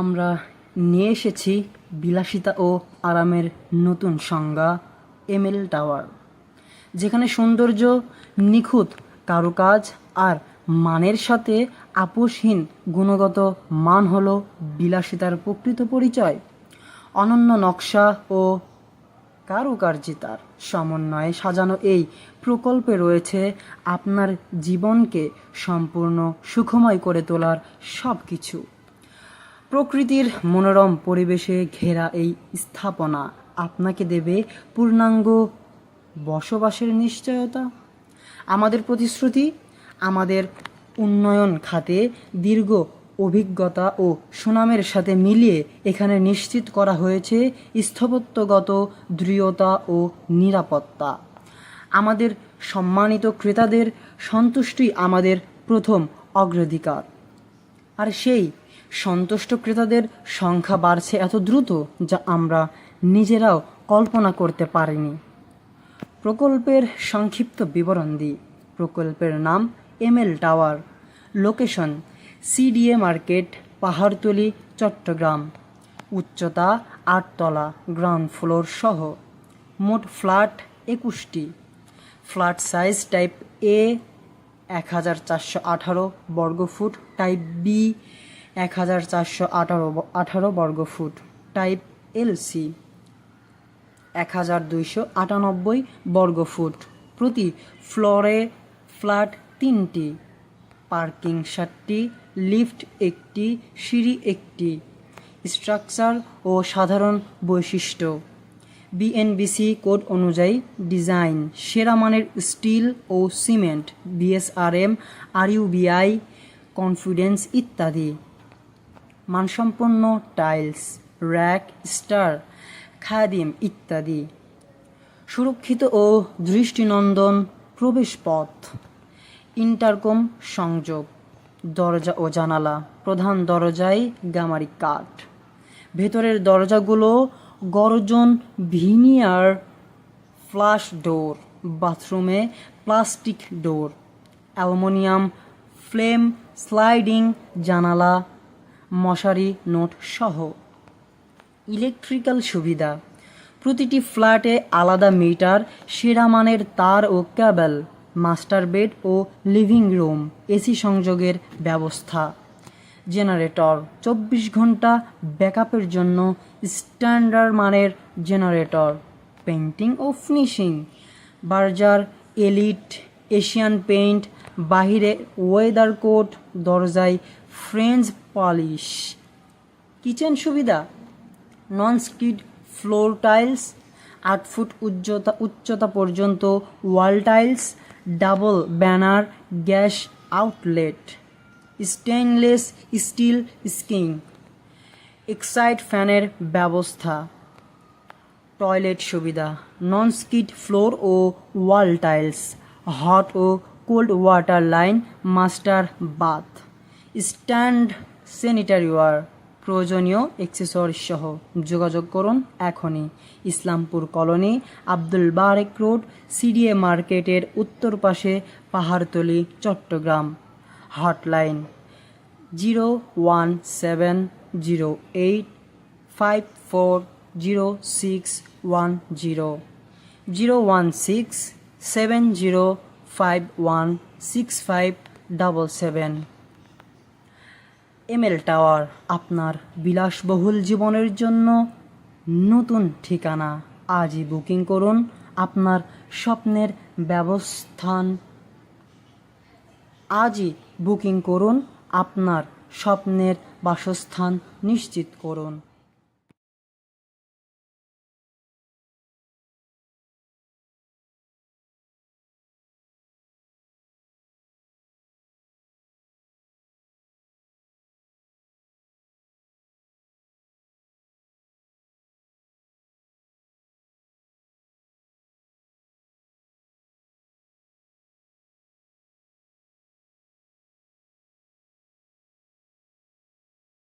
আমরা নিয়ে এসেছি বিলাসিতা ও আরামের নতুন সংজ্ঞা এমএল টাওয়ার, যেখানে সৌন্দর্য, নিখুঁত কারুকাজ আর মানের সাথে আপোষহীন গুণগত মান হলো বিলাসিতার প্রকৃত পরিচয়। অনন্য নকশা ও কারুকার্যিতার সমন্বয়ে সাজানো এই প্রকল্পে রয়েছে আপনার জীবনকে সম্পূর্ণ সুখময় করে তোলার সব কিছু প্রকৃতির মনোরম পরিবেশে ঘেরা এই স্থাপনা আপনাকে দেবে পূর্ণাঙ্গ বসবাসের নিশ্চয়তা। আমাদের প্রতিশ্রুতি, আমাদের উন্নয়ন খাতে দীর্ঘ অভিজ্ঞতা ও সুনামের সাথে মিলিয়ে এখানে নিশ্চিত করা হয়েছে স্থপত্যগত দৃঢ়তা ও নিরাপত্তা। আমাদের সম্মানিত ক্রেতাদের সন্তুষ্টি আমাদের প্রথম অগ্রাধিকার। আর সেই সন্তুষ্ট ক্রেতাদের সংখ্যা বাড়ছে এত দ্রুত যা আমরা নিজেরাও কল্পনা করতে পারিনি। প্রকল্পের সংক্ষিপ্ত বিবরণ দিই। প্রকল্পের নাম ML tower. Location CDA market, Pahartali, Chittagong. উচ্চতা আটতলা, গ্রাউন্ড ফ্লোর সহ মোট ফ্ল্যাট একুশটি। ফ্ল্যাট সাইজ টাইপ এ এক হাজার চারশো আঠারো বর্গফুট টাইপ বি। এক হাজার চারশো আঠারো আঠারো বর্গফুট টাইপ এল সি এক হাজার দুইশো আটানব্বই বর্গফুট প্রতি ফ্লোরে ফ্ল্যাট তিনটি। পার্কিং সাতটি লিফট একটি, সিঁড়ি একটি। স্ট্রাকচার ও সাধারণ বৈশিষ্ট্য। বিএনবিসি কোড অনুযায়ী ডিজাইন। সেরা মানের স্টিল ও সিমেন্ট, বিএসআরএম, আরইউবিআই, কনফিডেন্স ইত্যাদি। মানসম্পন্ন টাইলস, র্যাক, স্টার, খাদিম ইত্যাদি। সুরক্ষিত ও দৃষ্টিনন্দন প্রবেশপথ। ইন্টারকম সংযোগ। দরজা ও জানালা। প্রধান দরজায় গামারি কাঠ। ভেতরের দরজাগুলো গরজন ভিনিয়ার ফ্লাশ ডোর, বাথরুমে plastic door, aluminium frame, sliding জানালা মশারি, নোট সহ। ইলেকট্রিক্যাল সুবিধা। প্রতিটি ফ্ল্যাটে আলাদা মিটার, সেরা মানের তার ও ক্যাবেল, মাস্টার বেড ও লিভিং রুম, এসি সংযোগের ব্যবস্থা। জেনারেটর, চব্বিশ ঘণ্টা ব্যাকআপের জন্য স্ট্যান্ডার্ড মানের জেনারেটর পেন্টিং ও finishing. Berger, Elite, Asian paint বাহিরে ওয়েদার কোট দরজায় ফ্রেঞ্চ পালিশ কিচেন সুবিধা? নন স্কিড ফ্লোর টাইলস আট ফুট উচ্চতা উচ্চতা পর্যন্ত wall tiles double burner gas outlet stainless steel scheme exhaust ফ্যানের ব্যবস্থা। টয়লেট সুবিধা? নন স্কিড ফ্লোর ও ওয়াল টাইলস হট ও cold water line master bath stand sanitary ware প্রয়োজনীয় এক্সেসরিজ সহ। যোগাযোগ করুন এখনই। Islampur colony, Abdul Barek road, CDA মার্কেটের উত্তর পাশে Pahartali, Chittagong. Hotline zero one seven zero eight five four zero six one zero. Zero one six seven zero five six five seven ML tower আপনার বিলাসবহুল জীবনের জন্য নতুন ঠিকানা। আজই বুকিং করুন আপনার স্বপ্নের ব্যবস্থান। আজই বুকিং করুন আপনার স্বপ্নের বাসস্থান নিশ্চিত করুন।